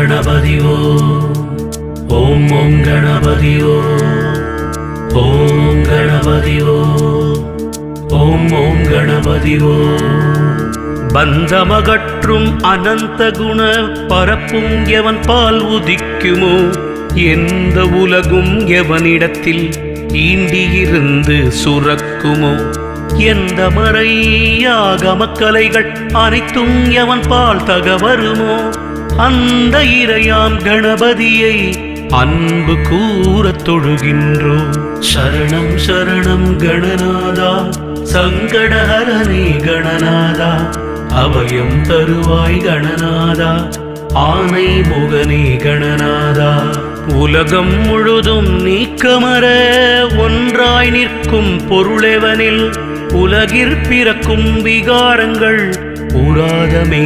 கணபதி ஓம் ஓம் ஓம் கணபதி ஓம் ஓம் கணபதி ஓம் ஓம் கணபதி பந்தமகற்றும் அனந்த குண பரப்பும் எவன் பால் உதிக்குமோ எந்த உலகும் எவனிடத்தில் ஈண்டியிருந்து சுரக்குமோ எந்த மறையாக மக்களைகள் அனைத்தும் எவன் பால் தகவருமோ அந்த இறையாம் கணபதியை அன்பு கூறத் தொழுகின்றோ சரணம் சரணம் கணநாதா சங்கடஹரணே கணநாதா அபயம் தருவாய் கணநாதா ஆனை முகனே கணநாதா. உலகம் முழுதும் நீக்கமர ஒன்றாய் நிற்கும் பொருளெவனில் உலகிற் பிறக்கும் விகாரங்கள் உராதமே